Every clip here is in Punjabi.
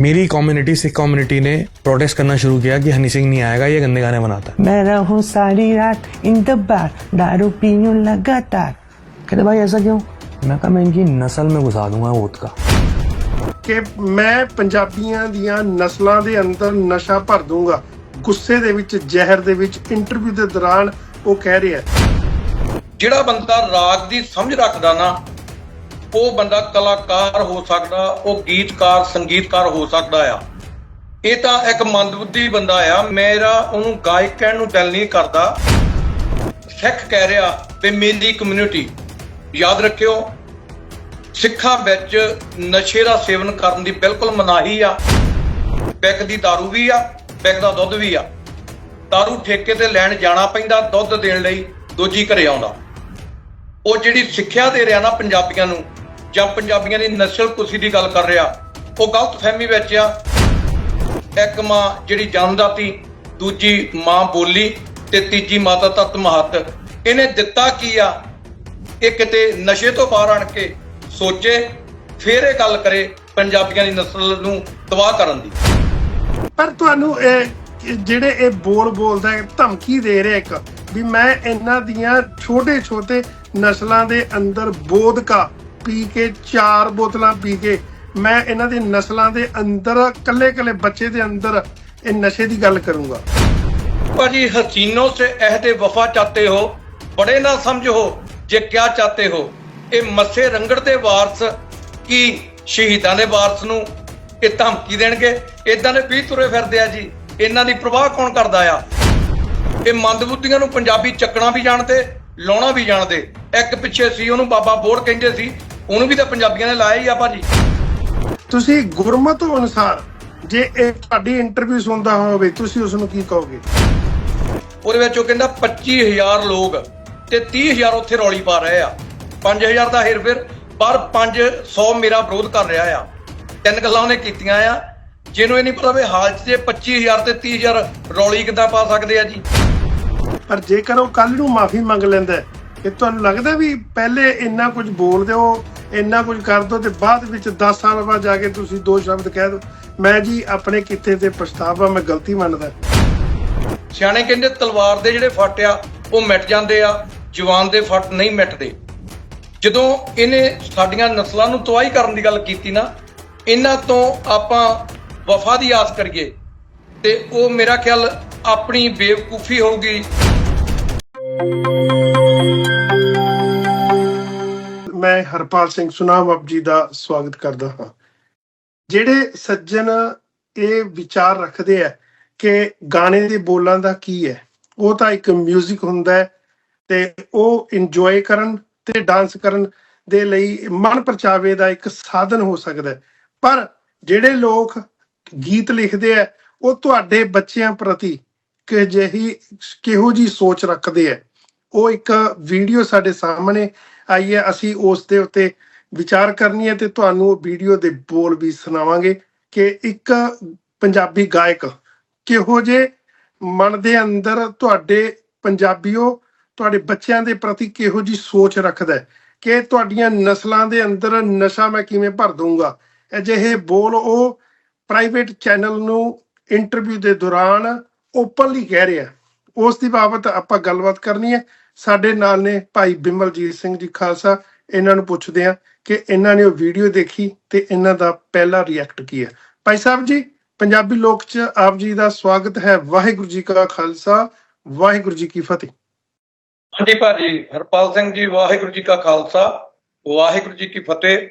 मेरी कम्युनिटी सिख कम्युनिटी ने प्रोटेस्ट करना शुरू किया कि हनी सिंह नहीं आएगा ये गंदे गाने बनाता है मैं रहूं सारी रात इन द बार दारू पीऊं लगातार कहते भाई ऐसा क्यों मैं कहा मैं इनकी नस्ल में घुसा दूंगा वोट का ਕਿ ਮੈਂ ਪੰਜਾਬੀਆਂ ਦੀਆਂ ਨਸਲਾਂ ਦੇ ਅੰਦਰ ਨਸ਼ਾ ਭਰ ਦੂੰਗਾ ਗੁੱਸੇ ਦੇ ਵਿੱਚ ਜ਼ਹਿਰ ਦੇ ਵਿੱਚ ਇੰਟਰਵਿਊ ਦੇ ਦੌਰਾਨ ਉਹ ਕਹਿ ਰਿਹਾ ਜਿਹੜਾ ਬੰਦਾ ਰਾਗ ਦੀ ਸਮਝ ਰੱਖਦਾ ਨਾ ਉਹ ਬੰਦਾ ਕਲਾਕਾਰ ਹੋ ਸਕਦਾ ਉਹ ਗੀਤਕਾਰ ਸੰਗੀਤਕਾਰ ਹੋ ਸਕਦਾ ਆ ਇਹ ਤਾਂ ਇੱਕ ਮੰਦਬੁੱਧੀ ਬੰਦਾ ਆ ਮੇਰਾ ਉਹਨੂੰ ਗਾਇਕ ਕਹਿਣ ਨੂੰ ਦਿਲ ਨਹੀਂ ਕਰਦਾ ਸਿੱਖ ਕਹਿ ਰਿਹਾ ਵੀ ਮੇਰੀ ਕਮਿਊਨਿਟੀ ਯਾਦ ਰੱਖਿਓ ਸਿੱਖਾਂ ਵਿੱਚ ਨਸ਼ੇ ਦਾ ਸੇਵਨ ਕਰਨ ਦੀ ਬਿਲਕੁਲ ਮਨਾਹੀ ਆ ਵਿਕਦੀ दारू ਵੀ ਆ ਵਿਕਦਾ ਦੁੱਧ ਵੀ ਆ दारू ਠੇਕੇ ਤੇ ਲੈਣ ਜਾਣਾ ਪੈਂਦਾ ਦੁੱਧ ਦੇਣ ਲਈ ਦੋਜੀ ਘਰੇ ਆਉਂਦਾ ਉਹ ਜਿਹੜੀ ਸਿੱਖਿਆ ਦੇ ਰਿਹਾ ਨਾ ਪੰਜਾਬੀਆਂ ਨੂੰ ਜਾਂ ਪੰਜਾਬੀਆਂ ਦੀ ਨਸਲ ਕੁਸੀ ਦੀ ਗੱਲ ਕਰ ਰਿਹਾ, ਉਹ ਗਲਤ ਫਹਿਮੀ ਵਿੱਚ ਆ। ਇੱਕ ਮਾਂ ਜਿਹੜੀ ਜਨਮਦਾਤੀ ਦੂਜੀ ਮਾਂ ਬੋਲੀ ਤੇ ਤੀਜੀ ਮਾਤਾ ਤਤ ਮਹੱਤ। ਇਹਨੇ ਦਿੱਤਾ ਕੀ ਆ? ਇਹ ਕਿਤੇ ਨਸ਼ੇ ਤੋਂ ਬਾਹਰ ਆਣ ਕੇ ਸੋਚੇ, ਫੇਰ ਇਹ ਗੱਲ ਕਰੇ ਪੰਜਾਬੀਆਂ ਦੀ ਨਸਲ ਨੂੰ ਤਬਾਹ ਕਰਨ ਦੀ। ਪਰ ਤੁਹਾਨੂੰ ਇਹ ਜਿਹੜੇ ਇਹ ਬੋਲ ਬੋਲਦਾ ਹੈ, ਧਮਕੀ ਦੇ ਰਿਹਾ ਇੱਕ, ਵੀ ਮੈਂ ਇਹਨਾਂ ਦੀਆਂ ਛੋਟੇ ਛੋਟੇ ਨਸਲਾਂ ਦੇ ਅੰਦਰ ਬੋਧਕਾ ਪੀ ਕੇ ਚਾਰ ਬੋਤਲਾਂ ਪੀ ਕੇ ਮੈਂ ਇਹਨਾਂ ਦੇ ਨਸਲਾਂ ਦੇ ਅੰਦਰ ਕੱਲੇ-ਕੱਲੇ ਬੱਚੇ ਦੇ ਅੰਦਰ ਇਹ ਨਸ਼ੇ ਦੀ ਗੱਲ ਕਰੂੰਗਾ। ਭਾਜੀ, ਹਸੀਨੋ ਸੇ ਅਹਿਦੇ ਵਫਾ ਚਾਹਤੇ ਹੋ, ਬੜੇ ਨਾ ਸਮਝੋ ਜੇ ਕਿਆ ਚਾਹਤੇ ਹੋ। ਇਹ ਮੱਸੇ ਰੰਗੜ ਦੇ ਵਾਰਸ ਕੀ ਸ਼ਹੀਦਾਂ ਦੇ ਵਾਰਸ ਨੂੰ ਇਹ ਧਮਕੀ ਦੇਣਗੇ? ਇਦਾਂ ਦੇ ਵੀ ਤੁਰੇ ਫਿਰਦੇ ਆ ਜੀ। ਇਹਨਾਂ ਦੀ ਪ੍ਰਵਾਹ ਕੌਣ ਕਰਦਾ ਆ? ਇਹ ਮੰਦਬੁੱਧੀਆਂ ਨੂੰ ਪੰਜਾਬੀ ਚੱਕਣਾ ਵੀ ਜਾਣਦੇ, ਲਾਉਣਾ ਵੀ ਜਾਣਦੇ। ਇੱਕ ਪਿੱਛੇ ਸੀ, ਉਹਨੂੰ ਬਾਬਾ ਬੋੜ ਕਹਿੰਦੇ ਸੀ ਉਹਨੂੰ ਵੀ ਤਾਂ ਪੰਜਾਬੀਆਂ ਨੇ ਲਾਇਆ ਹੀ ਆ ਭਾਜੀ। ਤੁਸੀਂ ਗੁਰਮਤ ਅਨੁਸਾਰ ਜੇ ਇਹ ਤੁਹਾਡੀ ਇੰਟਰਵਿਊ ਸੁਣਦਾ ਹੋਵੇ ਤੁਸੀਂ ਉਸ ਨੂੰ ਕੀ ਕਹੋਗੇ? ਉਹਦੇ ਵਿੱਚ ਉਹ ਕਹਿੰਦਾ 25000 ਲੋਕ ਤੇ 30000 ਉੱਥੇ ਰੌਲੀ ਪਾ ਰਹੇ ਆ। 5000 ਦਾ ਹੇਰ ਫਿਰ ਪਰ 500 ਮੇਰਾ ਵਿਰੋਧ ਕਰ ਰਿਹਾ ਆ। ਤਿੰਨ ਗੱਲਾਂ ਉਹਨੇ ਕੀਤੀਆਂ ਆ। ਜਿਹਨੂੰ ਇਹ ਨਹੀਂ ਪਤਾ ਵੀ ਹਾਲ 'ਚ ਜੇ 25000 ਤੇ 30000 ਰੌਲੀ ਕਿੱਦਾਂ ਪਾ ਸਕਦੇ ਆ ਜੀ। ਪਰ ਜੇਕਰ ਉਹ ਕੱਲ ਨੂੰ ਮਾਫੀ ਮੰਗ ਲੈਂਦਾ ਕਿ ਤੁਹਾਨੂੰ ਲੱਗਦਾ ਵੀ ਪਹਿਲੇ ਇੰਨਾ ਕੁਝ ਬੋਲਦੇ ਹੋ ਇੰਨਾ ਕੁਝ ਕਰ ਦੋ ਤੇ ਬਾਅਦ ਵਿੱਚ 10 ਸਾਲ ਬਾਅਦ ਜਾ ਕੇ ਤੁਸੀਂ ਦੋ ਸ਼ਬਦ ਕਹਿ ਦੋ। ਮੈਂ ਜੀ ਆਪਣੇ ਕਿੱਥੇ ਤੇ ਪਛਤਾਵਾ ਮੈਂ ਗਲਤੀ ਮੰਨਦਾ। ਸਿਆਣੇ ਕਹਿੰਦੇ ਤਲਵਾਰ ਦੇ ਜਿਹੜੇ ਫੱਟ ਆ, ਉਹ ਮਿਟ ਜਾਂਦੇ ਆ, ਜਵਾਨ ਦੇ ਫੱਟ ਨਹੀਂ ਮਿਟਦੇ। ਜਦੋਂ ਇਹਨੇ ਸਾਡੀਆਂ ਨਸਲਾਂ ਨੂੰ ਤਬਾਹੀ ਕਰਨ ਦੀ ਗੱਲ ਕੀਤੀ ਨਾ, ਇਹਨਾਂ ਤੋਂ ਆਪਾਂ ਵਫਾ ਦੀ ਆਸ ਕਰੀਏ ਤੇ ਉਹ ਮੇਰਾ ਖਿਆਲ ਆਪਣੀ ਬੇਵਕੂਫੀ ਹੋਊਗੀ। ਮੈਂ ਹਰਪਾਲ ਸਿੰਘ ਸੁਨਾਮ ਆਪ ਜੀ ਦਾ ਸਵਾਗਤ ਕਰਦਾ ਹਾਂ। ਜਿਹੜੇ ਸੱਜਣ ਇਹ ਵਿਚਾਰ ਰੱਖਦੇ ਆ ਕਿ ਗਾਣੇ ਦੇ ਬੋਲਾਂ ਦਾ ਕੀ ਹੈ, ਉਹ ਤਾਂ ਇੱਕ 뮤직 ਹੁੰਦਾ ਹੈ ਤੇ ਉਹ ਇੰਜੋਏ ਕਰਨ ਤੇ ਡਾਂਸ ਕਰਨ ਦੇ ਲਈ ਮਨ ਪਰਚਾਵੇ ਦਾ ਇੱਕ ਸਾਧਨ ਹੋ ਸਕਦਾ ਪਰ ਜਿਹੜੇ ਲੋਕ ਗੀਤ ਲਿਖਦੇ ਆ, ਉਹ ਤੁਹਾਡੇ ਬੱਚਿਆਂ ਪ੍ਰਤੀ ਕਿ ਜਿਹੀ ਕਿਹੋ ਜੀ ਸੋਚ ਰੱਖਦੇ ਆ, ਉਹ ਇੱਕ ਵੀਡੀਓ ਸਾਡੇ ਸਾਹਮਣੇ ਆਈ ਹੈ, ਅਸੀਂ ਉਸ ਦੇ ਉੱਤੇ ਵਿਚਾਰ ਕਰਨੀ ਹੈ ਤੇ ਤੁਹਾਨੂੰ ਉਹ ਵੀਡੀਓ ਦੇ ਬੋਲ ਵੀ ਸੁਣਾਵਾਂਗੇ ਕਿ ਇੱਕ ਪੰਜਾਬੀ ਗਾਇਕ ਕਿਹੋ ਜੇ ਮਨ ਦੇ ਅੰਦਰ ਤੁਹਾਡੇ ਪੰਜਾਬੀਓ, ਤੁਹਾਡੇ ਬੱਚਿਆਂ ਦੇ ਪ੍ਰਤੀ ਕਿਹੋ ਜੀ ਸੋਚ ਰੱਖਦਾ ਹੈ ਕਿ ਤੁਹਾਡੀਆਂ ਨਸਲਾਂ ਦੇ ਅੰਦਰ ਨਸ਼ਾ ਮੈਂ ਕਿਵੇਂ ਭਰ ਦੂੰਗਾ ਅਜਿਹੇ ਬੋਲ ਉਹ ਪ੍ਰਾਈਵੇਟ ਚੈਨਲ ਨੂੰ ਇੰਟਰਵਿਊ ਦੇ ਦੌਰਾਨ ਓਪਨਲੀ ਕਹਿ ਰਿਹਾ ਉਸ ਦੀ ਬਾਬਤ ਆਪਾਂ ਗੱਲਬਾਤ ਕਰਨੀ ਹੈ। ਸਾਡੇ ਨਾਲ ਨੇ ਭਾਈ ਬਿਮਲਜੀਤ ਸਿੰਘ ਜੀ ਖਾਲਸਾ, ਇਹਨਾਂ ਨੂੰ ਪੁੱਛਦੇ ਆ ਕਿ ਇਹਨਾਂ ਨੇ ਉਹ ਵੀਡੀਓ ਦੇਖੀ ਤੇ ਇਹਨਾਂ ਦਾ ਪਹਿਲਾ ਰਿਐਕਟ ਕੀ ਹੈ। ਭਾਈ ਸਾਹਿਬ ਜੀ, ਪੰਜਾਬੀ ਲੋਕ ਚ ਆਪ ਜੀ ਦਾ ਸਵਾਗਤ ਹੈ। ਵਾਹਿਗੁਰੂ ਜੀ ਕਾ ਖਾਲਸਾ, ਵਾਹਿਗੁਰੂ ਜੀ ਕੀ ਫਤਿਹ। ਹਾਂਜੀ ਭਾਜੀ, ਹਰਪਾਲ ਸਿੰਘ ਜੀ, ਵਾਹਿਗੁਰੂ ਜੀ ਕਾ ਖਾਲਸਾ, ਵਾਹਿਗੁਰੂ ਜੀ ਕੀ ਫਤਿਹ।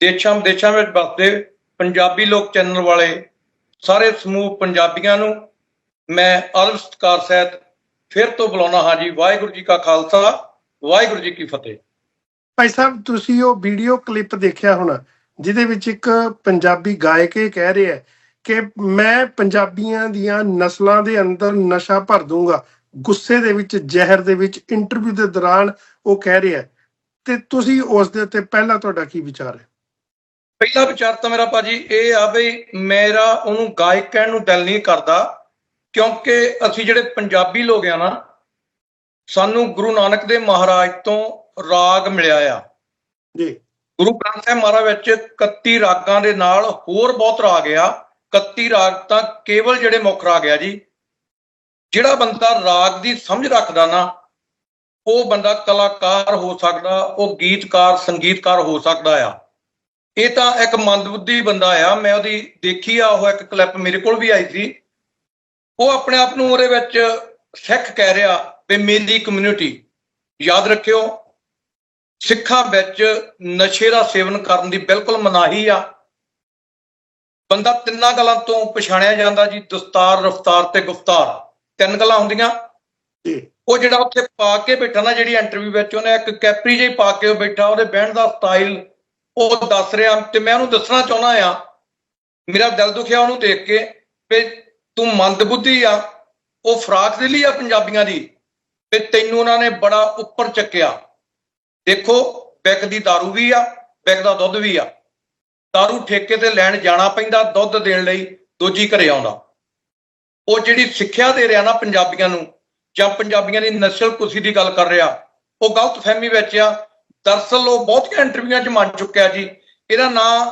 ਦੇਸ਼ਾਂ ਵਿਦੇਸ਼ਾਂ ਵਿੱਚ ਵਸਦੇ ਪੰਜਾਬੀ ਲੋਕ ਚੈਨਲ ਵਾਲੇ ਸਾਰੇ ਸਮੂਹ ਪੰਜਾਬੀਆਂ ਨੂੰ ਮੈਂ ਅਲਮ ਸਤਿਕਾਰ ਸਹਿਤ ਫਿਰ ਤੋਂ ਬੁਲਾਉਣਾ ਹਾਂ ਜੀ ਵਾਹਿਗੁਰੂ ਜੀ ਕਾ ਖਾਲਸਾ ਵਾਹਿਗੁਰੂ ਜੀ ਕੀ ਫਤਿਹ ਭਾਈ ਸਾਹਿਬ ਤੁਸੀਂ ਉਹ ਵੀਡੀਓ ਕਲਿੱਪ ਦੇਖਿਆ ਹੋਣਾ ਜਿਹਦੇ ਵਿੱਚ ਇੱਕ ਪੰਜਾਬੀ ਗਾਇਕ ਇਹ ਕਹਿ ਰਿਹਾ ਹੈ ਕਿ ਮੈਂ ਪੰਜਾਬੀਆਂ ਦੀਆਂ ਨਸਲਾਂ ਦੇ ਅੰਦਰ ਨਸ਼ਾ ਭਰ ਦੂੰਗਾ ਗੁੱਸੇ ਦੇ ਵਿੱਚ ਜ਼ਹਿਰ ਦੇ ਵਿੱਚ ਇੰਟਰਵਿਊ ਦੇ ਦੌਰਾਨ ਉਹ ਕਹਿ ਰਿਹਾ। ਤੇ ਤੁਸੀਂ ਉਸ ਦੇ ਉੱਤੇ ਪਹਿਲਾਂ ਤੁਹਾਡਾ ਕੀ ਵਿਚਾਰ ਹੈ ਪਹਿਲਾ ਵਿਚਾਰ ਤਾਂ ਮੇਰਾ ਭਾਜੀ ਇਹ ਆ ਬਈ ਮੇਰਾ ਉਹਨੂੰ ਗਾਇਕ ਕਹਿਣ ਨੂੰ ਦਿਲ ਨਹੀਂ ਕਰਦਾ ਕਿਉਂਕਿ ਅਸੀਂ ਜਿਹੜੇ ਪੰਜਾਬੀ ਲੋਕ ਆ ਨਾ ਸਾਨੂੰ ਗੁਰੂ ਨਾਨਕ ਦੇ ਮਹਾਰਾਜ ਤੋਂ ਰਾਗ ਮਿਲਿਆ ਆ। ਜੀ। ਗੁਰੂ ਗ੍ਰੰਥ ਸਾਹਿਬ ਮਹਾਰਾਜ ਵਿੱਚ 31 ਰਾਗਾਂ ਦੇ ਨਾਲ ਹੋਰ ਬਹੁਤ ਰਾਗ ਆ। 31 ਰਾਗ ਤਾਂ ਕੇਵਲ ਜਿਹੜੇ ਮੁੱਖ ਰਾਗ ਆ ਜੀ। ਜਿਹੜਾ ਬੰਦਾ ਰਾਗ ਦੀ ਸਮਝ ਰੱਖਦਾ ਨਾ ਉਹ ਬੰਦਾ ਕਲਾਕਾਰ ਹੋ ਸਕਦਾ ਉਹ ਗੀਤਕਾਰ ਸੰਗੀਤਕਾਰ ਹੋ ਸਕਦਾ ਆ। ਇਹ ਤਾਂ ਇੱਕ ਮੰਦਬੁੱਧੀ ਬੰਦਾ ਆ। ਮੈਂ ਉਹਦੀ ਦੇਖੀ ਆ ਉਹ ਇੱਕ ਕਲਿੱਪ ਮੇਰੇ ਕੋਲ ਵੀ ਆਈ ਸੀ। ਉਹ ਆਪਣੇ ਆਪ ਨੂੰ ਉਹਦੇ ਵਿੱਚ ਸਿੱਖ ਕਹਿ ਰਿਹਾ ਵੀ ਮੇਰੀ ਕਮਿਊਨਿਟੀ ਯਾਦ ਰੱਖਿਓ ਸਿੱਖਾਂ ਵਿੱਚ ਨਸ਼ੇ ਦਾ ਸੇਵਨ ਕਰਨ ਦੀ ਬਿਲਕੁਲ ਮਨਾਹੀ ਆ। ਬੰਦਾ ਤਿੰਨਾਂ ਗੱਲਾਂ ਤੋਂ ਪਛਾਣਿਆ ਜਾਂਦਾ ਜੀ ਦਸਤਾਰ ਰਫਤਾਰ ਤੇ ਗੁਫਤਾਰ। ਤਿੰਨ ਗੱਲਾਂ ਹੁੰਦੀਆਂ। ਉਹ ਜਿਹੜਾ ਉੱਥੇ ਪਾ ਕੇ ਬੈਠਾ ਨਾ ਜਿਹੜੀ ਇੰਟਰਵਿਊ ਵਿੱਚ ਉਹਨੇ ਇੱਕ ਕੈਪਰੀ ਜਿਹੀ ਪਾ ਕੇ ਉਹ ਬੈਠਾ ਉਹਦੇ ਬਹਿਣ ਦਾ ਸਟਾਈਲ ਉਹ ਦੱਸ ਰਿਹਾ। ਤੇ ਮੈਂ ਉਹਨੂੰ ਦੱਸਣਾ ਚਾਹੁੰਦਾ ਆ ਮੇਰਾ ਦਿਲ ਦੁਖਿਆ ਉਹਨੂੰ ਦੇਖ ਕੇ ਵੀ ਤੂੰ ਮੰਦਬੁੱਧੀ ਆ ਉਹ ਫਰਾਕ ਦੇ ਲਈ ਆ ਪੰਜਾਬੀਆਂ ਦੀ ਤੇ ਤੈਨੂੰ ਉਹਨਾਂ ਨੇ ਬੜਾ ਉੱਪਰ ਚੱਕਿਆ ਦੇਖੋ ਵਿਕਦੀ दारू ਵੀ ਆ ਵਿਕਦਾ ਦੁੱਧ ਵੀ ਆ दारू ਠੇਕੇ ਤੇ ਲੈਣ ਜਾਣਾ ਪੈਂਦਾ ਦੁੱਧ ਦੇਣ ਲਈ ਦੋਜੀ ਘਰੇ ਆਉਂਦਾ ਉਹ ਜਿਹੜੀ ਸਿੱਖਿਆ ਦੇ ਰਿਹਾ ਨਾ ਪੰਜਾਬੀਆਂ ਨੂੰ ਜਾਂ ਪੰਜਾਬੀਆਂ ਦੀ ਨਸਲ ਕੁਸੀ ਦੀ ਗੱਲ ਕਰ ਰਿਹਾ ਉਹ ਗਲਤ ਫਹਿਮੀ ਵਿੱਚ ਆ ਦਰਸਲ ਉਹ ਬਹੁਤੀਆਂ ਇੰਟਰਵਿਊਆਂ 'ਚ ਮੰਨ ਚੁੱਕਿਆ ਜੀ ਇਹਦਾ ਨਾਂ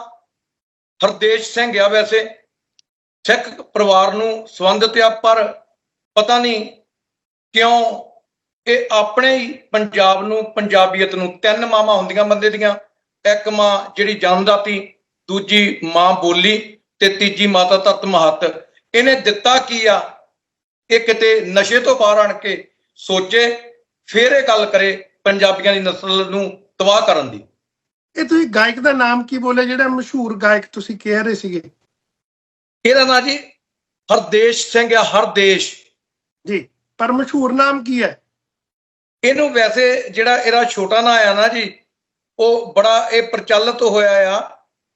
ਹਰਦੇਸ਼ ਸਿੰਘ ਆ ਵੈਸੇ ਸਿੱਖ ਪਰਿਵਾਰ ਨੂੰ ਸੰਬੰਧਿਤ ਆ, ਪਰ ਪਤਾ ਨਹੀਂ ਕਿਉਂ ਇਹ ਆਪਣੇ ਹੀ ਪੰਜਾਬ ਨੂੰ, ਪੰਜਾਬੀਅਤ ਨੂੰ ਤਿੰਨ ਮਾਵਾਂ ਹੁੰਦੀਆਂ ਬੰਦੇ ਦੀਆਂ, ਇੱਕ ਮਾਂ ਜਿਹੜੀ ਜਨਮਦਾਤੀ, ਦੂਜੀ ਮਾਂ ਬੋਲੀ ਤੇ ਤੀਜੀ ਮਾਤਾ ਤਤ ਮਹਤ। ਇਹਨੇ ਦਿੱਤਾ ਕੀ ਆ? ਇਹ ਕਿਤੇ ਨਸ਼ੇ ਤੋਂ ਬਾਹਰ ਆਣ ਕੇ ਸੋਚੇ, ਫੇਰ ਇਹ ਗੱਲ ਕਰੇ ਪੰਜਾਬੀਆਂ ਦੀ ਨਸਲ ਨੂੰ ਤਬਾਹ ਕਰਨ ਦੀ। ਇਹ ਤੁਸੀਂ ਗਾਇਕ ਦਾ ਨਾਮ ਕੀ ਬੋਲੇ ਜਿਹੜਾ ਮਸ਼ਹੂਰ ਗਾਇਕ ਤੁਸੀਂ ਕਹਿ ਰਹੇ ਸੀਗੇ। ਇਹਦਾ ਨਾਂ ਜੀ ਹਰਦੇਸ਼ ਸਿੰਘ ਆ ਹਰਦੇਸ਼। ਜੀ ਪਰ ਮਸ਼ਹੂਰ ਨਾਮ ਕੀ ਹੈ? ਇਹਨੂੰ ਵੈਸੇ ਜਿਹੜਾ ਇਹਦਾ ਛੋਟਾ ਨਾਂ ਆ ਨਾ ਜੀ ਉਹ ਬੜਾ ਇਹ ਪ੍ਰਚਲਿਤ ਹੋਇਆ ਆ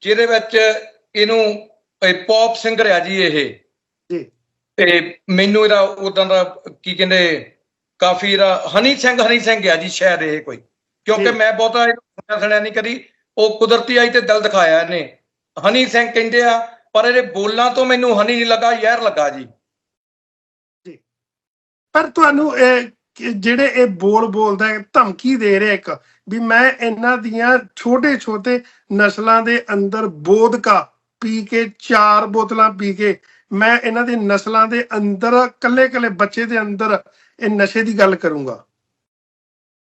ਜਿਹਦੇ ਵਿੱਚ ਇਹਨੂੰ ਪੌਪ ਸਿੰਗਰ ਆ ਜੀ ਇਹ। ਜੀ। ਤੇ ਮੈਨੂੰ ਇਹਦਾ ਉਦਾਂ ਦਾ ਕੀ ਕਹਿੰਦੇ ਕਾਫੀ ਇਹਦਾ ਹਨੀ ਸਿੰਘ ਹਨੀ ਸਿੰਘ ਆ ਜੀ ਸ਼ਾਇਦ ਇਹ ਕੋਈ। ਕਿਉਂਕਿ। ਮੈਂ ਬਹੁਤਾ ਸੁਣਿਆ ਸੁਣਿਆ ਨਹੀਂ ਕਦੀ ਉਹ ਕੁਦਰਤੀ ਆਈ ਤੇ ਦਿਲ ਦਿਖਾਇਆ ਇਹਨੇ। ਹਨੀ ਸਿੰਘ ਕਹਿੰਦੇ ਆ ਪਰ ਇਹਦੇ ਬੋਲਾਂ ਤੋਂ ਮੈਨੂੰ ਹਨੀ ਨਹੀਂ ਲੱਗਾ ਯਾਰ ਲੱਗਾ ਜੀ। ਪਰ ਤੁਹਾਨੂੰ ਇਹ ਜਿਹੜੇ ਇਹ ਬੋਲ ਬੋਲਦਾ ਧਮਕੀ ਦੇ ਰਿਹਾ ਇੱਕ ਵੀ ਮੈਂ ਇਹਨਾਂ ਦੀਆਂ ਛੋਟੇ ਛੋਟੇ ਨਸਲਾਂ ਦੇ ਅੰਦਰ ਬੋਧਕਾ ਪੀ ਕੇ ਚਾਰ ਬੋਤਲਾਂ ਪੀ ਕੇ ਮੈਂ ਇਹਨਾਂ ਦੇ ਨਸਲਾਂ ਦੇ ਅੰਦਰ ਕੱਲੇ ਕੱਲੇ ਬੱਚੇ ਦੇ ਅੰਦਰ ਇਹ ਨਸ਼ੇ ਦੀ ਗੱਲ ਕਰੂੰਗਾ।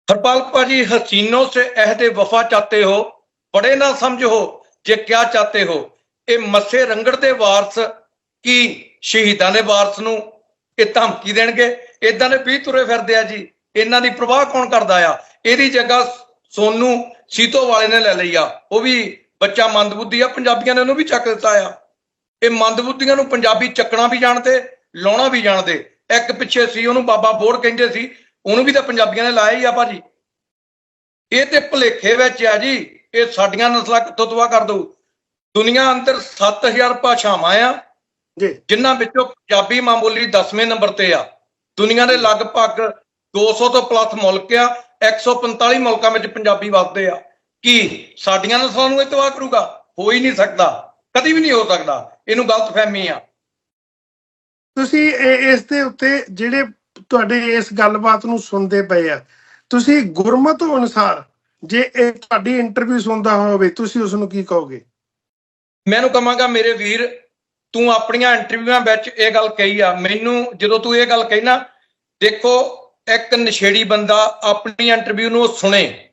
ਹਰਪਾਲ ਭਾਜੀ ਹਸੀਨੋ ਸੇ ਅਹਿਦੇ ਵਫਾ ਚਾਹਤੇ ਹੋ ਬੜੇ ਨਾ ਸਮਝੋ ਜੇ ਕਿਆ ਚਾਹਤੇ ਹੋ। ਇਹ ਮੱਸੇ ਰੰਗੜ ਦੇ ਵਾਰਸ ਕੀ ਸ਼ਹੀਦਾਂ ਦੇ ਵਾਰਸ ਨੂੰ ਇਹ ਧਮਕੀ ਦੇਣਗੇ? ਇਦਾਂ ਦੇ ਵੀ ਤੁਰੇ ਫਿਰਦੇ ਆ ਜੀ। ਇਹਨਾਂ ਦੀ ਪ੍ਰਵਾਹ ਕੌਣ ਕਰਦਾ ਆ? ਇਹਦੀ ਜਗ੍ਹਾ ਸੋਨੂ ਸੀਤੋ ਵਾਲੇ ਨੇ ਲੈ ਲਈ ਆ। ਉਹ ਵੀ ਬੱਚਾ ਮੰਦਬੁੱਧੀ ਆ, ਪੰਜਾਬੀਆਂ ਨੇ ਉਹਨੂੰ ਵੀ ਚੱਕ ਦਿੱਤਾ ਆ। ਇਹ ਮੰਦਬੁੱਧੀਆਂ ਨੂੰ ਪੰਜਾਬੀ ਚੱਕਣਾ ਵੀ ਜਾਣਦੇ, ਲਾਉਣਾ ਵੀ ਜਾਣਦੇ। ਇੱਕ ਪਿੱਛੇ ਸੀ, ਉਹਨੂੰ ਬਾਬਾ ਬੋੜ ਕਹਿੰਦੇ ਸੀ। ਉਹਨੂੰ ਵੀ ਤਾਂ ਪੰਜਾਬੀਆਂ ਨੇ ਲਾਇਆ ਹੀ ਆ ਭਾਜੀ। ਇਹ ਤੇ ਭੁਲੇਖੇ ਵਿੱਚ ਆ ਜੀ। ਇਹ ਸਾਡੀਆਂ ਨਸਲਾਂ ਕਿੱਥੋਂ ਤਬਾਹ ਕਰ ਦਊ? ਦੁਨੀਆ ਅੰਦਰ 7000 ਭਾਸ਼ਾਵਾਂ ਆ ਜੀ। ਜਿਨ੍ਹਾਂ ਵਿੱਚੋਂ ਪੰਜਾਬੀ ਮਾਮੂਲੀ 10ਵੇਂ ਨੰਬਰ ਤੇ ਆ। ਦੁਨੀਆ ਦੇ ਲਗਭਗ 200 ਤੋਂ ਪਲੱਸ ਮੁਲਕ ਆ 145 ਮੁਲਕਾਂ ਵਿੱਚ ਪੰਜਾਬੀ ਵਸਦੇ ਆ। ਕੀ ਸਾਡੀਆਂ ਨਸਲਾਂ ਨੂੰ ਇਹ ਤਬਾਹ ਕਰੂਗਾ? ਹੋ ਹੀ ਨਹੀਂ ਸਕਦਾ। ਕਦੀ ਵੀ ਨਹੀਂ ਹੋ ਸਕਦਾ। ਇਹਨੂੰ ਗਲਤ ਫਹਿਮੀ ਆ। ਤੁਸੀਂ ਇਸ ਦੇ ਉੱਤੇ ਜਿਹੜੇ ਤੁਹਾਡੇ ਇਸ ਗੱਲਬਾਤ ਨੂੰ ਸੁਣਦੇ ਪਏ ਆ ਤੁਸੀਂ ਗੁਰਮਤ ਅਨੁਸਾਰ ਜੇ ਇਹ ਤੁਹਾਡੀ ਇੰਟਰਵਿਊ ਸੁਣਦਾ ਹੋਵੇ ਤੁਸੀਂ ਉਸ ਨੂੰ ਕੀ ਕਹੋਗੇ? ਮੈਨੂੰ ਕਹਾਂਗਾ, ਮੇਰੇ ਵੀਰ, ਤੂੰ ਆਪਣੀਆਂ ਇੰਟਰਵਿਊਆਂ ਵਿੱਚ ਇਹ ਗੱਲ ਕਹੀ ਆ। ਮੈਨੂੰ ਜਦੋਂ ਤੂੰ ਇਹ ਗੱਲ ਕਹੀ ਨਾ, ਦੇਖੋ, ਇੱਕ ਨਸ਼ੇੜੀ ਬੰਦਾ ਆਪਣੀ ਇੰਟਰਵਿਊ ਨੂੰ ਸੁਣੇ।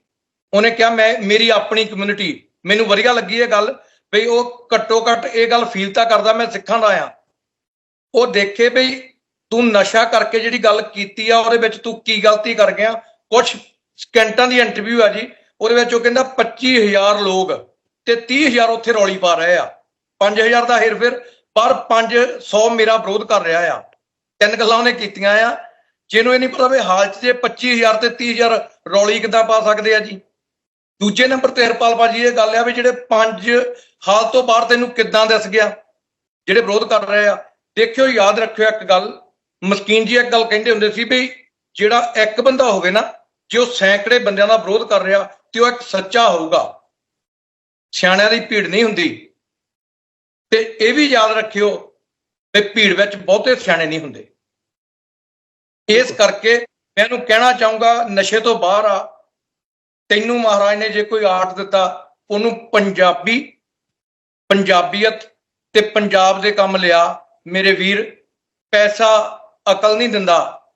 ਉਹਨੇ ਕਿਹਾ, ਮੈਂ, ਮੇਰੀ ਆਪਣੀ ਕਮਿਊਨਿਟੀ ਮੈਨੂੰ ਵਧੀਆ ਲੱਗੀ ਇਹ ਗੱਲ ਵੀ ਉਹ ਘੱਟੋ ਘੱਟ ਇਹ ਗੱਲ ਫੀਲ ਤਾਂ ਕਰਦਾ, ਮੈਂ ਸਿੱਖਾਂ ਦਾ ਆ। ਉਹ ਦੇਖੇ ਵੀ ਤੂੰ ਨਸ਼ਾ ਕਰਕੇ ਜਿਹੜੀ ਗੱਲ ਕੀਤੀ ਆ, ਉਹਦੇ ਵਿੱਚ ਤੂੰ ਕੀ ਗਲਤੀ ਕਰ ਗਿਆ? ਕੁਝ ਸਕਿੰਟਾਂ ਦੀ ਇੰਟਰਵਿਊ ਆ ਜੀ, ਉਹਦੇ ਵਿੱਚ ਉਹ ਕਹਿੰਦਾ 25000 ਲੋਕ। ਤੇ 30000 ਉੱਥੇ ਰੌਲੀ ਪਾ ਰਹੇ ਆ। 5000 ਦਾ ਹੇਰ ਫਿਰ, ਪਰ 500 ਮੇਰਾ ਵਿਰੋਧ ਕਰ ਰਿਹਾ ਆ। ਤਿੰਨ ਗੱਲਾਂ ਉਹਨੇ ਕੀਤੀਆਂ ਆ। ਜਿਹਨੂੰ ਇਹ ਨਹੀਂ ਪਤਾ ਵੀ ਹਾਲ 'ਚ ਜੇ 25000 ਤੇ 30000 ਰੌਲੀ ਕਿੱਦਾਂ ਪਾ ਸਕਦੇ ਆ ਜੀ। ਦੂਜੇ ਨੰਬਰ ਤੇ ਹਰਪਾਲ ਭਾਜੀ, ਇਹ ਗੱਲ ਆ ਵੀ ਜਿਹੜੇ ਪੰਜ ਹਾਲ ਤੋਂ ਬਾਹਰ ਤੈਨੂੰ ਕਿੱਦਾਂ ਦਿਸ ਗਿਆ? ਜਿਹੜੇ ਵਿਰੋਧ ਕਰ ਰਹੇ ਆ। ਦੇਖਿਓ, ਯਾਦ ਰੱਖਿਓ ਇੱਕ ਗੱਲ। ਮਸਕੀਨ ਜੀ ਇੱਕ ਗੱਲ ਕਹਿੰਦੇ ਹੁੰਦੇ ਸੀ ਵੀ ਜਿਹੜਾ ਇੱਕ ਬੰਦਾ ਹੋਵੇ ਨਾ, ਜੇ ਉਹ ਸੈਂਕੜੇ ਬੰਦਿਆਂ ਦਾ ਵਿਰੋਧ ਕਰ ਰਿਹਾ ਤੇ ਉਹ ਇੱਕ ਸੱਚਾ ਹੋਊਗਾ। ਸਿਆਣਿਆਂ ਦੀ ਭੀੜ ਨਹੀਂ ਹੁੰਦੀ। ਤੇ ਇਹ ਵੀ ਯਾਦ ਰੱਖਿਓ ਕਿ ਭੀੜ ਵਿੱਚ ਬਹੁਤੇ ਸਿਆਣੇ ਨਹੀਂ ਹੁੰਦੇ। ਇਸ ਕਰਕੇ ਮੈਂ ਇਹਨੂੰ ਕਹਿਣਾ ਚਾਹੂੰਗਾ, ਨਸ਼ੇ ਤੋਂ ਬਾਹਰ ਆ। ਤੈਨੂੰ ਮਹਾਰਾਜ ਨੇ ਜੇ ਕੋਈ ਆਰਟ ਦਿੱਤਾ, ਉਹਨੂੰ ਪੰਜਾਬੀ, ਪੰਜਾਬੀਅਤ ਤੇ ਪੰਜਾਬ ਦੇ ਕੰਮ ਲਿਆ। ਮੇਰੇ ਵੀਰ, ਪੈਸਾ ਅਕਲ ਨਹੀਂ ਦਿੰਦਾ।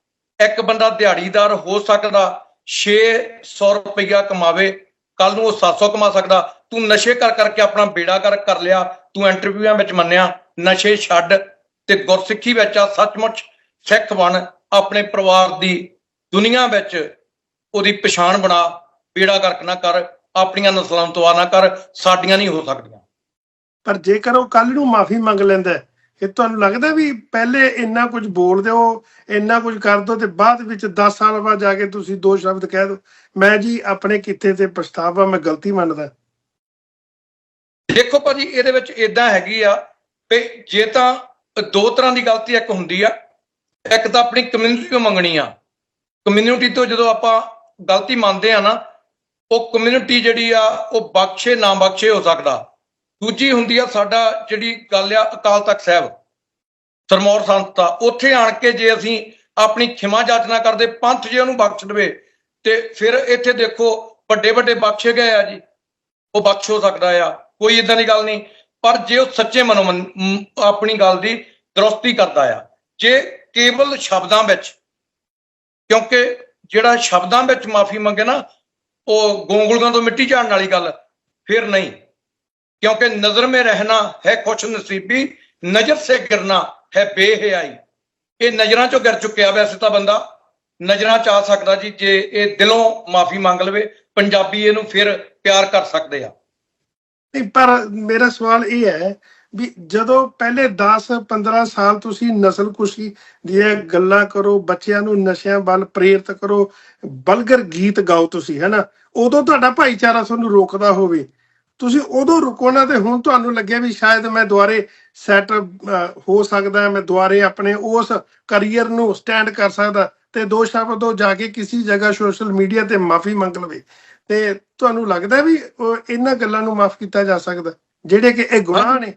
ਇੱਕ ਬੰਦਾ ਦਿਹਾੜੀਦਾਰ ਹੋ ਸਕਦਾ 600 ਰੁਪਇਆ ਕਮਾਵੇ ਕੱਲ ਨੂੰ ਉਹ 700 ਕਮਾ ਸਕਦਾ। ਤੂੰ ਨਸ਼ੇ ਕਰ ਕਰਕੇ ਆਪਣਾ ਬੇੜਾ ਕਰ ਕਰ ਲਿਆ ਤੂੰ ਇੰਟਰਵਿਊਆਂ ਵਿੱਚ ਮੰਨਿਆ ਨਸ਼ੇ ਛੱਡ ਤੇ ਗੁਰਸਿੱਖੀ ਵਿੱਚ ਆ ਸੱਚਮੁੱਚ ਸਿੱਖ ਬਣ ਆਪਣੇ ਪਰਿਵਾਰ ਦੀ ਦੁਨੀਆ ਵਿੱਚ ਉਹਦੀ ਪਛਾਣ ਬਣਾ ਬੇੜਾ ਕਰਕੇ ਨਾ ਕਰ ਆਪਣੀਆਂ ਨਸਲਾਂ ਨੂੰ ਤਵਾ ਨਾ ਕਰ ਸਾਡੀਆਂ ਨਹੀਂ ਹੋ ਸਕਦੀਆਂ। ਪਰ ਜੇਕਰ ਉਹ ਕੱਲ ਨੂੰ ਮਾਫੀ ਮੰਗ ਲੈਂਦਾ ਹੈ, ਇਹ ਤੁਹਾਨੂੰ ਲੱਗਦਾ ਵੀ ਪਹਿਲੇ ਇੰਨਾ ਕੁਝ ਬੋਲ ਦਿਓ ਇੰਨਾ ਕੁਝ ਕਰ ਦਿਓ ਤੇ ਬਾਅਦ ਵਿੱਚ 10 ਸਾਲ ਬਾਅਦ ਜਾ ਕੇ ਤੁਸੀਂ ਦੋ ਸ਼ਬਦ ਕਹਿ ਦਿਓ ਮੈਂ ਜੀ ਆਪਣੇ ਕਿੱਤੇ ਤੇ ਪਛਤਾਵਾ ਮੈਂ ਗਲਤੀ ਮੰਨਦਾ। ਦੇਖੋ ਭਾਜੀ, ਇਹਦੇ ਵਿੱਚ ਇਦਾਂ ਹੈਗੀ ਆ ਤੇ ਜੇ ਤਾਂ ਦੋ ਤਰ੍ਹਾਂ ਦੀ ਗਲਤੀ ਇੱਕ ਹੁੰਦੀ ਆ, ਇੱਕ ਤਾਂ ਆਪਣੀ ਕਮਿਊਨਿਟੀ ਤੋਂ ਮੰਗਣੀ ਆ। ਕਮਿਊਨਿਟੀ ਤੋਂ ਜਦੋਂ ਆਪਾਂ ਗਲਤੀ ਮੰਨਦੇ ਆ ਨਾ, ਉਹ ਕਮਿਊਨਿਟੀ ਜਿਹੜੀ ਆ, ਉਹ ਬਖਸ਼ੇ ਨਾ ਬਖਸ਼ੇ ਹੋ ਸਕਦਾ। ਦੂਜੀ ਹੁੰਦੀ ਆ ਸਾਡਾ ਜਿਹੜੀ ਗੱਲ ਆ, ਅਕਾਲ ਤਖਤ ਸਾਹਿਬ, ਸਰਮੌਰ ਸੰਸਥਾ ਉੱਥੇ ਆਣ ਕੇ ਜੇ ਅਸੀਂ ਆਪਣੀ ਖਿਮਾ ਜਾਚਨਾ ਕਰਦੇ, ਪੰਥ ਜੇ ਉਹਨੂੰ ਬਖਸ਼ ਦੇਵੇ, ਤੇ ਫਿਰ ਇੱਥੇ ਦੇਖੋ ਵੱਡੇ ਵੱਡੇ ਬਖਸ਼ੇ ਗਏ ਆ ਜੀ। ਉਹ ਬਖਸ਼ ਹੋ ਸਕਦਾ ਆ। ਕੋਈ ਇਦਾਂ ਦੀ ਗੱਲ ਨਹੀਂ ਪਰ ਜੇ ਉਹ ਸੱਚੇ ਮਨੋਂ ਮੰਨ- ਮ, ਆਪਣੀ ਗੱਲ ਦੀ ਦਰੁਸਤੀ ਕਰਦਾ ਆ ਜੇ ਕੇਵਲ ਸ਼ਬਦਾਂ ਵਿੱਚ ਕਿਉਂਕਿ ਜਿਹੜਾ ਸ਼ਬਦਾਂ ਵਿੱਚ ਮਾਫੀ ਮੰਗੇ ਨਾ ਉਹ ਗੋਂਗਲੂਆਂ ਤੋਂ ਮਿੱਟੀ ਝਾੜਨ ਵਾਲੀ ਗੱਲ ਫਿਰ ਨਹੀਂ क्योंकि नजर में रहना है खुश नसीबी नजर से गिरना है ਬੇਹਯਾਈ ਇਹ ਨਜ਼ਰਾਂ ਚੋਂ ਗਿਰ ਚੁੱਕਿਆ ਵੈਸੇ ਤਾਂ ਬੰਦਾ ਨਜ਼ਰਾਂ ਚ ਆ ਸਕਦਾ ਜੀ ਜੇ ਇਹ ਦਿਲੋਂ ਮਾਫੀ ਮੰਗ ਲਵੇ ਪੰਜਾਬੀ ਇਹਨੂੰ ਫਿਰ ਪਿਆਰ ਕਰ ਸਕਦੇ ਆ ਨਹੀਂ, ਪਰ ਮੇਰਾ ਸਵਾਲ ਇਹ ਹੈ ਵੀ ਜਦੋਂ ਪਹਿਲੇ 10 15 ਸਾਲ ਤੁਸੀਂ ਨਸਲਕੁਸ਼ੀ ਦੀਆਂ ਗੱਲਾਂ ਕਰੋ, ਬੱਚਿਆਂ ਨੂੰ ਨਸ਼ਿਆਂ ਵੱਲ ਪ੍ਰੇਰਿਤ ਕਰੋ, ਬਲਗਰ ਗੀਤ ਗਾਓ ਤੁਸੀਂ, ਹੈਨਾ? ਉਦੋਂ ਤੁਹਾਡਾ ਭਾਈਚਾਰਾ ਤੁਹਾਨੂੰ ਰੋਕਦਾ ਹੋਵੇ। ਤੁਸੀਂ ਉਦੋਂ ਰੁਕੋ ਨਾ ਤੇ ਹੁਣ ਤੁਹਾਨੂੰ ਲੱਗਿਆ ਵੀ ਸ਼ਾਇਦ ਮੈਂ ਦੁਬਾਰੇ ਸੈਟ ਹੋ ਸਕਦਾ, ਮੈਂ ਦੁਬਾਰੇ ਆਪਣੇ ਉਸ ਕੈਰੀਅਰ ਨੂੰ ਸਟੈਂਡ ਕਰ ਸਕਦਾ ਤੇ ਦੋ ਸ਼ਬਦ ਉਹ ਜਾ ਕੇ ਕਿਸੇ ਜਗ੍ਹਾ ਸੋਸ਼ਲ ਮੀਡੀਆ ਤੇ ਮਾਫੀ ਮੰਗ ਲਵੇ। ਤੇ ਤੁਹਾਨੂੰ ਲੱਗਦਾ ਵੀ ਇਹਨਾਂ ਗੱਲਾਂ ਨੂੰ ਮਾਫ ਕੀਤਾ ਜਾ ਸਕਦਾ? ਜਿਹੜੇ ਕਿ ਇਹ ਗੁਨਾਹ ਨੇ।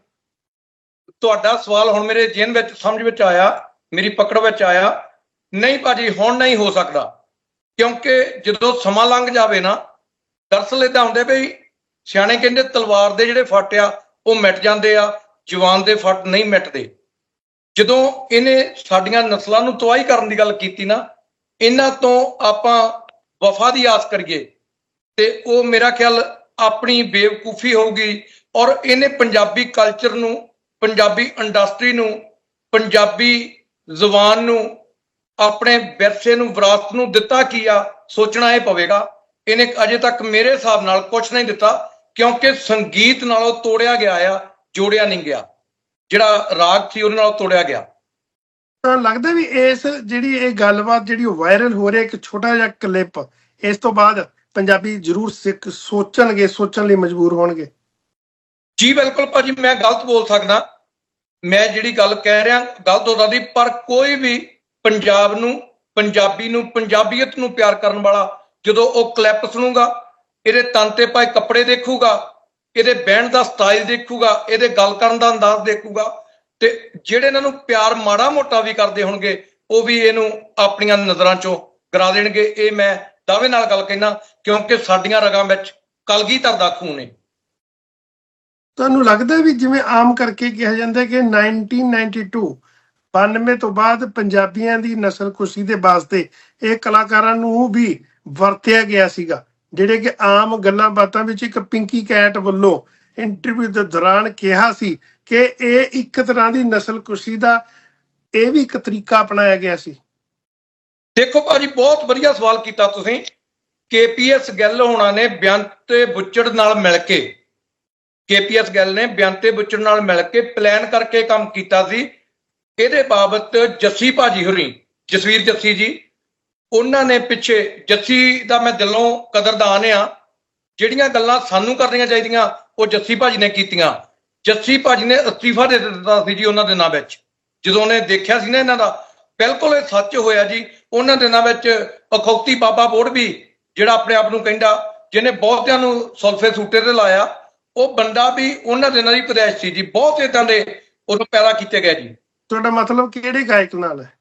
ਤੁਹਾਡਾ ਸਵਾਲ ਹੁਣ ਮੇਰੇ ਜ਼ਿਹਨ ਵਿੱਚ ਸਮਝ ਵਿੱਚ ਆਇਆ ਮੇਰੀ ਪਕੜ ਵਿੱਚ ਆਇਆ। ਨਹੀਂ ਭਾਜੀ ਹੁਣ ਨਹੀਂ ਹੋ ਸਕਦਾ। ਕਿਉਂਕਿ ਜਦੋਂ ਸਮਾਂ ਲੰਘ ਜਾਵੇ ਨਾ ਦਰਸਲ ਇਦਾਂ ਹੁੰਦੇ ਬਈ ਸਿਆਣੇ ਕਹਿੰਦੇ ਤਲਵਾਰ ਦੇ ਜਿਹੜੇ ਫੱਟ ਆ ਉਹ ਮਿਟ ਜਾਂਦੇ ਆ ਜਵਾਨ ਦੇ ਫੱਟ ਨਹੀਂ ਮਿਟਦੇ। ਜਦੋਂ ਇਹਨੇ ਸਾਡੀਆਂ ਨਸਲਾਂ ਨੂੰ ਤਬਾਹੀ ਕਰਨ ਦੀ ਗੱਲ ਕੀਤੀ ਨਾ ਇਹਨਾਂ ਤੋਂ ਆਪਾਂ ਵਫਾ ਦੀ ਆਸ ਕਰੀਏ। ਤੇ ਉਹ ਮੇਰਾ ਖਿਆਲ ਆਪਣੀ ਬੇਵਕੂਫੀ ਹੋਊਗੀ ਔਰ ਇਹਨੇ ਪੰਜਾਬੀ ਕਲਚਰ ਨੂੰ, ਪੰਜਾਬੀ ਇੰਡਸਟਰੀ ਨੂੰ, ਪੰਜਾਬੀ ਜ਼ੁਬਾਨ ਨੂੰ, ਆਪਣੇ ਵਿਰਸੇ ਨੂੰ, ਵਿਰਾਸਤ ਨੂੰ ਦਿੱਤਾ ਕੀ ਆ, ਸੋਚਣਾ ਇਹ ਪਵੇਗਾ। ਇਹਨੇ ਅਜੇ ਤੱਕ ਮੇਰੇ ਹਿਸਾਬ ਨਾਲ ਕੁਝ ਨਹੀਂ ਦਿੱਤਾ, ਕਿਉਂਕਿ ਸੰਗੀਤ ਨਾਲੋਂ ਤੋੜਿਆ ਗਿਆ ਆ, ਜੋੜਿਆ ਨਹੀਂ ਗਿਆ। ਜਿਹੜਾ ਰਾਗ ਸੀ ਉਹਦੇ ਨਾਲ ਤੋੜਿਆ ਗਿਆ। ਲੱਗਦਾ ਵੀ ਇਸ ਜਿਹੜੀ ਇਹ ਗੱਲਬਾਤ ਜਿਹੜੀ ਵਾਇਰਲ ਹੋ ਰਹੀ ਇੱਕ ਛੋਟਾ ਜਿਹਾ ਕਲਿੱਪ ਇਸ ਤੋਂ ਬਾਅਦ ਪੰਜਾਬੀ ਜ਼ਰੂਰ ਸਿੱਖ ਸੋਚਣਗੇ, ਸੋਚਣ ਲਈ ਮਜਬੂਰ ਹੋਣਗੇ। ਜੀ, ਬਿਲਕੁਲ ਭਾਜੀ, ਮੈਂ ਗਲਤ ਬੋਲ ਸਕਦਾ। ਮੈਂ ਜਿਹੜੀ ਗੱਲ ਕਹਿ ਰਿਹਾ, ਗਲਤ ਹੋ ਸਕਦੀ ਪਰ ਕੋਈ ਵੀ ਪੰਜਾਬ ਨੂੰ, ਪੰਜਾਬੀ ਨੂੰ, ਪੰਜਾਬੀਅਤ ਨੂੰ ਪਿਆਰ ਕਰਨ ਵਾਲਾ ਜਦੋਂ ਉਹ ਕਲਿੱਪ ਸੁਣੂਗਾ, ਇਹਦੇ ਤਨ ਤੇ ਪਾਏ ਕੱਪੜੇ ਦੇਖੂਗਾ, ਇਹਦੇ ਬਹਿਣ ਦਾ ਸਟਾਈਲ ਦੇਖੂਗਾ, ਇਹਦੇ ਗੱਲ ਕਰਨ ਦਾ ਅੰਦਾਜ਼ ਦੇਖੂਗਾ, ਤੇ ਜਿਹੜੇ ਇਹਨਾਂ ਨੂੰ ਪਿਆਰ ਮਾੜਾ ਮੋਟਾ ਵੀ ਕਰਦੇ ਹੋਣਗੇ, ਉਹ ਵੀ ਇਹਨੂੰ ਆਪਣੀਆਂ ਨਜ਼ਰਾਂ ਚੋਂ ਗਰਾ ਦੇਣਗੇ। ਇਹ ਮੈਂ ਦਾਅਵੇ ਨਾਲ ਗੱਲ ਕਹਿਣਾ, ਕਿਉਂਕਿ ਸਾਡੀਆਂ ਰਗਾਂ ਵਿੱਚ ਕਲਗੀਧਰ ਦਾ ਖੂਨ ਹੈ ਤੁਹਾਨੂੰ ਲੱਗਦਾ ਵੀ ਜਿਵੇਂ ਆਮ ਕਰਕੇ ਕਿਹਾ ਜਾਂਦਾ ਕਿ 1992 92 ਤੋਂ ਬਾਅਦ ਪੰਜਾਬੀਆਂ ਦੀ ਨਸਲਕੁਸ਼ੀ ਦੇ ਵਾਸਤੇ ਇਹ ਕਲਾਕਾਰਾਂ ਨੂੰ ਵੀ ਵਰਤਿਆ ਗਿਆ ਸੀਗਾ, ਜਿਹੜੇ ਕਿ ਆਮ ਗੱਲਾਂ ਬਾਤਾਂ ਵਿੱਚ ਇੱਕ ਪਿੰਕੀ ਕੈਟ ਵੱਲੋਂ ਇੰਟਰਵਿਊ ਦੇ ਦੌਰਾਨ ਕਿਹਾ ਸੀ ਕਿ ਇਹ ਇੱਕ ਤਰ੍ਹਾਂ ਦੀ ਨਸਲਕੁਸ਼ੀ ਦਾ, ਇਹ ਵੀ ਇੱਕ ਤਰੀਕਾ ਅਪਣਾਇਆ ਗਿਆ ਸੀ। ਦੇਖੋ ਭਾਜੀ, ਬਹੁਤ ਵਧੀਆ ਸਵਾਲ ਕੀਤਾ ਤੁਸੀਂ। ਕੇਪੀਐਸ ਗੱਲ ਹੋਣਾ ਨੇ ਬੇਅੰਤ ਤੇ ਬੁੱਚੜ ਨਾਲ ਮਿਲ ਕੇ ਕੇਪੀਐਸ ਗੱਲ ਨੇ ਬੇਅੰਤ ਤੇ ਬੁੱਚੜ ਨਾਲ ਮਿਲ ਕੇ ਪਲਾਨ ਕਰਕੇ ਕੰਮ ਕੀਤਾ ਸੀ। ਇਹਦੇ ਬਾਬਤ ਜੱਸੀ ਭਾਜੀ ਹੋਰੀ, ਜਸਵੀਰ ਜੱਸੀ ਜੀ, ਉਹਨਾਂ ਨੇ ਪਿੱਛੇ, ਜੱਸੀ ਦਾ ਮੈਂ ਦਿਲੋਂ ਕਦਰਦਾਨ ਆ। ਜਿਹੜੀਆਂ ਗੱਲਾਂ ਸਾਨੂੰ ਕਰਨੀਆਂ ਚਾਹੀਦੀਆਂ, ਉਹ ਜੱਸੀ ਭਾਜੀ ਨੇ ਕੀਤੀਆਂ। ਜੱਸੀ ਭਾਜੀ ਨੇ ਅਸਤੀਫਾ ਦੇ ਦਿੱਤਾ ਸੀ ਜੀ ਉਹਨਾਂ ਦਿਨਾਂ ਵਿੱਚ। ਜਦੋਂ ਉਹਨੇ ਦੇਖਿਆ ਸੀ ਨਾ ਇਹਨਾਂ ਦਾ ਬਿਲਕੁਲ ਇਹ ਸੱਚ ਹੋਇਆ ਜੀ। ਉਹਨਾਂ ਦਿਨਾਂ ਵਿੱਚ ਅਖੌਤੀ ਬਾਬਾ ਬੋੜ ਵੀ ਜਿਹੜਾ ਆਪਣੇ ਆਪ ਨੂੰ ਕਹਿੰਦਾ ਜਿਹਨੇ ਬਹੁਤਿਆਂ ਨੂੰ ਸੁਲਫੇ ਸੂਟੇ ਤੇ ਲਾਇਆ ਉਹ ਬੰਦਾ ਵੀ ਉਹਨਾਂ ਦਿਨਾਂ ਦੀ ਪਦੈਸ਼ ਸੀ ਜੀ। ਬਹੁਤ ਇਦਾਂ ਦੇ ਉਹਨੂੰ ਪੈਦਾ ਕੀਤੇ ਗਏ ਜੀ। ਤੁਹਾਡਾ ਮਤਲਬ ਕਿਹੜੇ ਗਾਇਕ ਨਾਲ ਹੈ?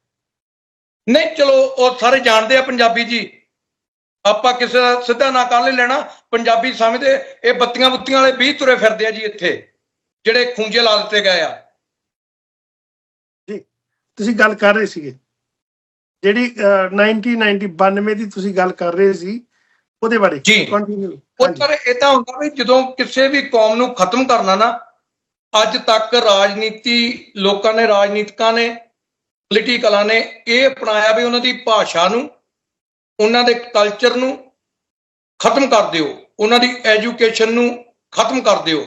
ਨਹੀਂ ਚਲੋ ਉਹ ਸਾਰੇ ਜਾਣਦੇ ਆ ਪੰਜਾਬੀ ਜੀ। ਆਪਾਂ ਕਿਸੇ ਦਾ ਸਿੱਧਾ ਨਾ ਕਰ ਲੈਣਾ। ਪੰਜਾਬੀ ਸਮਝਦੇ ਇਹ ਬੱਤੀਆਂ ਬੁੱਤੀਆਂ ਵਾਲੇ ਵੀ ਤੁਰੇ ਫਿਰਦੇ ਆ ਜੀ ਇੱਥੇ ਜਿਹੜੇ ਖੂੰਜੇ ਲਾ ਦਿੱਤੇ ਗਏ ਆ। ਤੁਸੀਂ ਗੱਲ ਕਰ ਰਹੇ ਸੀਗੇ। ਜਿਹੜੀ ਅਹ, 1992 ਦੀ ਤੁਸੀਂ ਗੱਲ ਕਰ ਰਹੇ ਸੀ ਉਹਦੇ ਬਾਰੇ। ਕੰਟੀਨਿਊ ਉੱਤਰ ਇਦਾਂ ਹੁੰਦਾ ਵੀ ਜਦੋਂ ਕਿਸੇ ਵੀ ਕੌਮ ਨੂੰ ਖਤਮ ਕਰਨਾ ਨਾ ਅੱਜ ਤੱਕ ਰਾਜਨੀਤੀ ਲੋਕਾਂ ਨੇ ਰਾਜਨੀਤਿਕਾਂ ਨੇ ਪੋਲੀਟੀਕਲਾਂ ਨੇ ਇਹ ਅਪਣਾਇਆ ਵੀ ਉਹਨਾਂ ਦੀ ਭਾਸ਼ਾ ਨੂੰ ਉਹਨਾਂ ਦੇ ਕਲਚਰ ਨੂੰ ਖਤਮ ਕਰ ਦਿਓ। ਉਹਨਾਂ ਦੀ ਐਜੂਕੇਸ਼ਨ ਨੂੰ ਖਤਮ ਕਰ ਦਿਓ।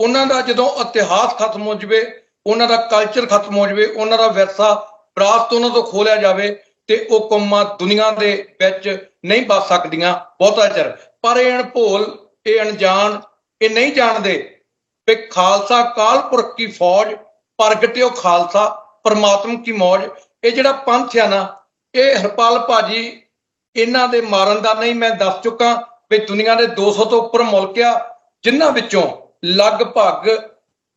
ਉਹਨਾਂ ਦਾ ਜਦੋਂ ਇਤਿਹਾਸ ਖਤਮ ਹੋ ਜਵੇ ਉਹਨਾਂ ਦਾ ਕਲਚਰ ਖਤਮ ਹੋ ਜਾਵੇ, ਉਹਨਾਂ ਦਾ ਵਿਰਸਾ ਵਿਰਾਸਤ ਉਹਨਾਂ ਤੋਂ ਖੋਲਿਆ ਜਾਵੇ ਤੇ ਉਹ ਕੌਮਾਂ ਦੁਨੀਆ ਦੇ ਵਿੱਚ ਨਹੀਂ ਬਚ ਸਕਦੀਆਂ, ਬਹੁਤਾ ਚਿਰ। ਪਰ ਇਹ ਅਣਭੋਲ, ਇਹ ਅਣਜਾਣ, ਇਹ ਨਹੀਂ ਜਾਣਦੇ ਕਿ ਖਾਲਸਾ ਕਾਲਪੁਰਖ ਕੀ ਫੌਜ, ਪ੍ਰਗਟਿਓ ਖਾਲਸਾ, ਪਰਮਾਤਮ ਕੀ ਮੌਜ। ਇਹ ਜਿਹੜਾ ਪੰਥ ਆ ਨਾ, ਇਹ ਹਰਪਾਲ ਭਾਜੀ ਇਹਨਾਂ ਦੇ ਮਾਰਨ ਦਾ ਨਹੀਂ ਮੈਂ ਦੱਸ ਚੁੱਕਾ ਵੀ ਦੁਨੀਆ ਦੇ 200 ਤੋਂ ਉੱਪਰ ਮੁਲਕ ਆ, ਜਿਨ੍ਹਾਂ ਵਿੱਚੋਂ ਲਗਭਗ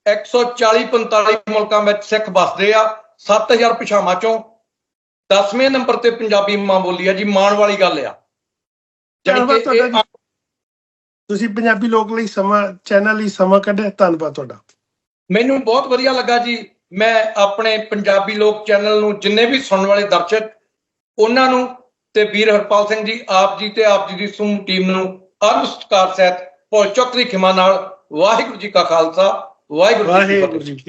140 45 ਮੁਲਕਾਂ ਵਿੱਚ ਸਿੱਖ ਵੱਸਦੇ ਆ 7000 ਭਾਸ਼ਾਵਾਂ ਚੋਂ 10ਵੇਂ ਨੰਬਰ ਤੇ ਪੰਜਾਬੀ ਮਾਂ ਬੋਲੀ ਆ ਜੀ ਮਾਣ ਵਾਲੀ ਗੱਲ ਆ। ਕਿ ਇਹ। ਤੁਸੀਂ ਪੰਜਾਬੀ ਲੋਕ ਲਈ ਸਮਾਂ ਚੈਨਲ ਲਈ ਸਮਾਂ ਕੱਢਿਆ ਧੰਨਵਾਦ ਤੁਹਾਡਾ। ਮੈਨੂੰ ਬਹੁਤ ਵਧੀਆ ਲੱਗਾ ਜੀ ਮੈਂ ਆਪਣੇ ਪੰਜਾਬੀ ਲੋਕ ਚੈਨਲ ਨੂੰ ਜਿੰਨੇ ਵੀ ਸੁਣਨ ਵਾਲੇ ਦਰਸ਼ਕ ਉਹਨਾਂ ਨੂੰ ਤੇ ਵੀਰ ਹਰਪਾਲ ਸਿੰਘ ਜੀ ਆਪ ਜੀ ਤੇ ਆਪ ਜੀ ਦੀ ਸਮੂਹ ਟੀਮ ਨੂੰ ਅਰਬ ਸਤਿਕਾਰ ਸਹਿਤ ਭੁੱਲ ਚੁੱਕ ਦੀ ਖਿਮਾ ਨਾਲ ਵਾਹਿਗੁਰੂ ਜੀ ਕਾ ਖਾਲਸਾ। ਵਾਹਿਗੁਰੂ ਜੀ ਕੀ ਫਤਿਹ ਵਾਹਿਗੁਰੂ ਜੀ ਕੀ